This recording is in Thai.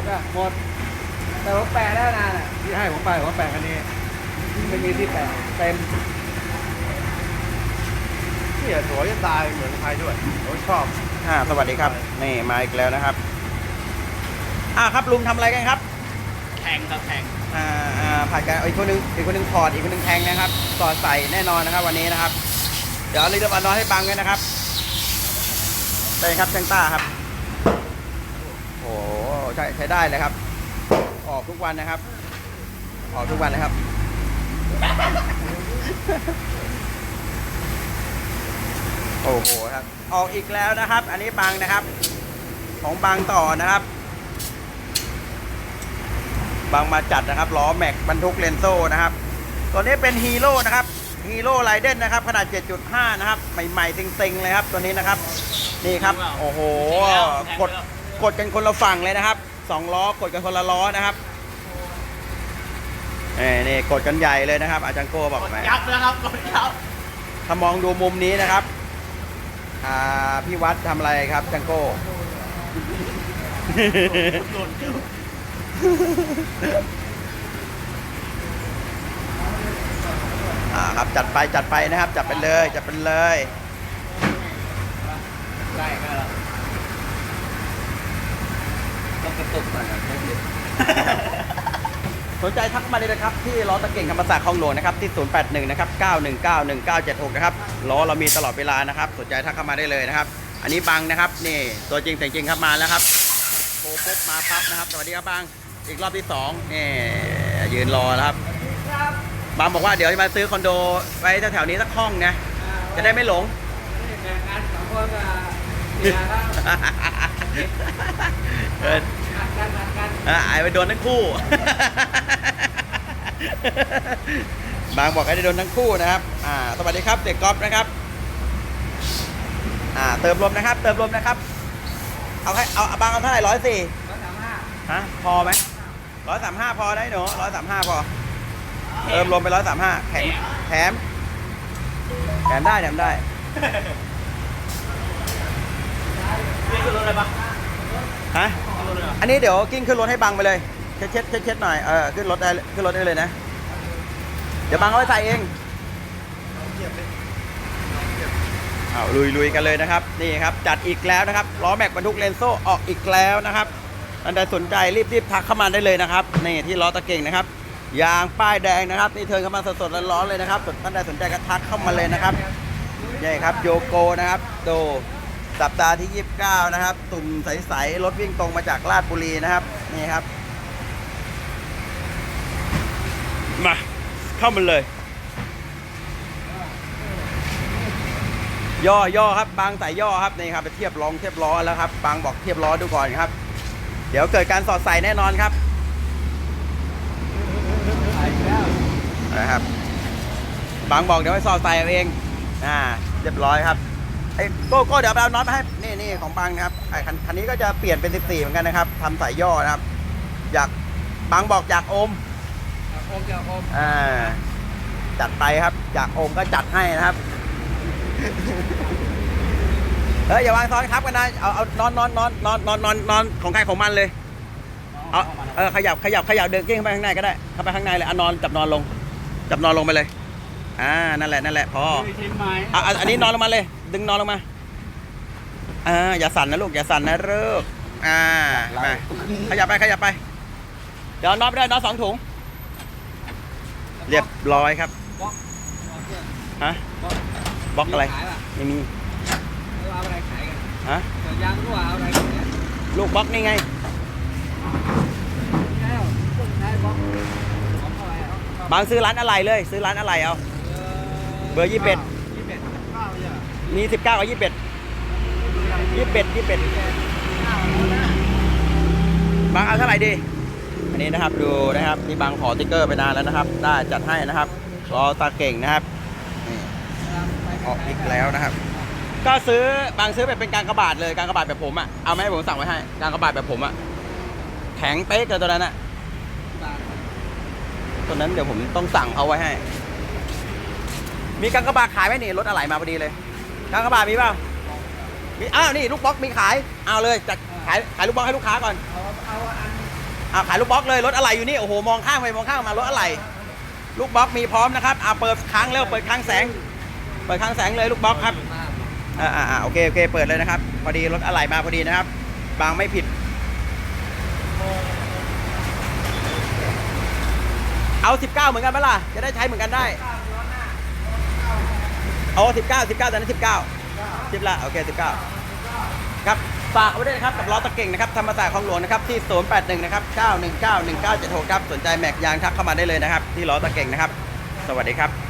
ดอะหมด แต่ผมแปะได้นานอะที่ให้ผมไปผมแปะคันนี้ไม่มีที่แปะเต็มเนี่ยสวยจะตายเหมือนใครด้วยผมชอบ อ่าสวัสดีครับ นี่มาอีกแล้วนะครับ อ่าครับลุงทำอะไรกันครับ แทงครับแทงอ่าอ่าผัดกันอีกคนนึงอีกคนนึงถอดอีกคนนึงแทงนะครับสอดใส่แน่นอนนะครับ วันนี้นะครับ เดี๋ยวเอาลิตรอันน้อยให้บังกันนะครับเป็นครับช่างต้าครับ โอ้โหใช้ใช้ได้เลยครับ ออกทุกวันนะครับ ออกทุกวันนะครับ โอ้โหครับ ออกอีกแล้วนะครับ อันนี้บังนะครับ ของบังต่อนะครับ บางมาจัดนะครับล้อแม็กบรรทุกเลนโซ่นะครับ ตัวนี้เป็นฮีโร่นะครับฮีโร่ไรเดนนะครับ ขนาด 7.5 นะครับ ใหม่ๆเต็งๆ เลยครับ ตัวนี้นะครับ นี่ครับ โอ้โหกด กดกันคนละฝั่งเลยนะครับสองล้อกดกันคนละล้อนะครับนี่นี่กดกันใหญ่เลยนะครับ อาจารย์โก้บอกแหมยับนะครับกดยับถ้ามองดูมุมนี้นะครับอ่าพี่วัดทำอะไรครับจังโก้อ่าครับจัดไปจัดไปนะครับ จัดไปเลยจัดไปเลยได้ก็แล้ว ต้องกระตุกหน่อยนะสนใจทักมาเลยนะครับ ที่ล้อตะเก่งธรรมศาสตร์คลองหลวงนะครับที่ 081 นะครับ 919 1976 นะครับล้อเรามีตลอดเวลานะครับสนใจทักเข้ามาได้เลยนะครับ อันนี้บังนะครับนี่ตัวจริงแต่งจริงครับมาแล้วครับโทรปุ๊บมาปั๊บนะครับสวัสดีครับบังอีกรอบที่สองนี่ยืนรอแล้วครับบังบอกว่าเดี๋ยวจะมาซื้อคอนโดไว้แถวๆนี้สักห้องนะจะได้ไม่หลงแบ่งกันสองคนกับ เมียครับเออหัดกันอะไอ้ไปโดนทั้งคู่ บางบอกให้ได้โดนทั้งคู่นะครับ อ่า สวัสดีครับ เด็กกอล์ฟนะครับ อ่า เติมลมนะครับ เติมลมนะครับ เอาให้เอาเอาบางเอาเท่าไหร่ร้อยสี่ร้อยสามห้าฮะ พอไหมร้อยสามห้าพอได้หนูร้อยสามห้าพอ เติมลมไปร้อยสามห้าแถมแถมแถมได้แถมได้ นี่คือรถอะไรปะฮะรถอะไรอันนี้เดี๋ยวกิ้งขึ้นรถให้บังไปเลยเช็ดเช็ดเช็ดเช็ดหน่อยเออขึ้นรถได้ขึ้นรถได้เลยนะ เดี๋ยวบังเอาไปใส่เองเอาลุยลุยกันเลยนะครับนี่ครับจัดอีกแล้วนะครับล้อแม็กบรรทุกเลนโซ่ออกอีกแล้วนะครับท่านใดสนใจรีบรีบทักเข้ามาได้เลยนะครับนี่ที่ล้อตะเก่งนะครับยางป้ายแดงนะครับ นี่เทิร์นเข้ามาสดๆร้อนๆเลยนะครับท่านใดสนใจก็ทักเข้ามาเลยนะครับนี่ครับโยโกนะครับดู สัปดาห์ที่ 29 นะครับ ตุ่มใสๆรถวิ่งตรงมาจากลาดบุรีนะครับ นี่ครับ มา เข้ามาเลย ย่อย่อครับ บางใส่ย่อครับนี่ครับไปเทียบรองเทียบล้อแล้วครับ บางบอกเทียบล้อดูก่อนครับ เดี๋ยวเกิดการสอดใส่แน่นอนครับขายแล้วนะครับ บางบอกเดี๋ยวให้สอดใส่เอาเองอ่าเรียบร้อยครับ ไอ้โก้โก้เดี๋ยวไปเอาน็อตมาให้นี่นี่ของบางนะครับไอ้คันคันนี้ก็จะเปลี่ยนเป็น 14 เหมือนกันนะครับทำใส่ย่อนะครับ อยากบางบอกอยากโอมโอมเดียวโอมอ่าจัดไปครับอยากโอมก็จัดให้นะครับ เฮ้ยอย่าวางซ้อนทับกันนะเอาเอานอนนอนนอนนอนนอนนอนนอนของใครของมันเลยเอาเออขยับขยับขยับเดินเก้งเข้าไปข้างในก็ได้เข้าไปข้างในเลยเอานอนจับนอนลง จับนอนลงไปเลย อ่านั่นแหละนั่นแหละพอมีชิ้นไม้ อะอะอันนี้นอนลงมาเลย ดึงนอนลงมา อ่า อย่าสั่นนะลูก อย่าสั่นนะลูกอ่ามาขยับไป ขยับไป เดี๋ยวนอนไปได้นอนสองถุง เรียบร้อยครับบล็อกบล็อกเนี่ยฮะบล็อกบล็อกอะไรขายป่ะไม่มีเอาอะไรขายกัน ฮะเกิดยางรั่วเอาอะไรขายกันลูกบล็อกนี่ไงแล้วต้นใช้บล็อกของอะไรเอาเอาบางซื้อร้านอะไรเลย ซื้อร้านอะไรเอา เบอร์ยี่สิบเอ็ด มีสิบเก้ากับยี่สิบเอ็ดยี่สิบเอ็ดยี่สิบเอ็ดบางเอาเท่าไหร่ดี อันนี้นะครับดูนะครับนี่บางขอติ๊กเกอร์ไปนานแล้วนะครับ ได้จัดให้นะครับรอตาเก่งนะครับนี่ออกอีกแล้วนะครับ ก็ซื้อบางซื้อไปเป็นการกระบาดเลยการกระบาดแบบผมอะเอาไหมผมสั่งไว้ให้การกระบาดแบบผมอะแข็งเป๊กเลยตัวนั้นอะตัวนั้นเดี๋ยวผมต้องสั่งเอาไว้ให้ มีการกระบาดขายไหมนี่รถอะไรมาพอดีเลย การกระบาดมีเปล่ามีอ้าวนี่ลูกบล็อกมีขายเอาเลยจัดขายขายลูกบล็อกให้ลูกค้าก่อนเอาเอาอันอ่าขายลูกบล็อกเลยรถอะไรอยู่นี่โอ้โหมองข้างไปมองข้างมารถอะไร ลูกบล็อกมีพร้อมนะครับอ่าเปิดค้างเร็วเปิดค้างแสง เปิดค้างแสงเลยลูกบล็อกครับอ่าอ่าอ่าโอเคโอเคเปิดเลยนะครับ พอดีรถอะไรมาพอดีนะครับ บางไม่ผิด เอา 19 เหมือนกันปะล่ะจะได้ใช้เหมือนกันได้ โอ้สิบเก้าสิบเก้าตอนนั้น19สิบละโอเคสิบเก้าครับฝากไว้ด้วยนะครับกับล้อตะเก่งนะครับธรรมศาสตร์ของหลวงนะครับที่ 081 นะครับ 919 1976 ครับ สนใจแม็กยางทักเข้ามาได้เลยนะครับ ที่ล้อตะเก่งนะครับ สวัสดีครับ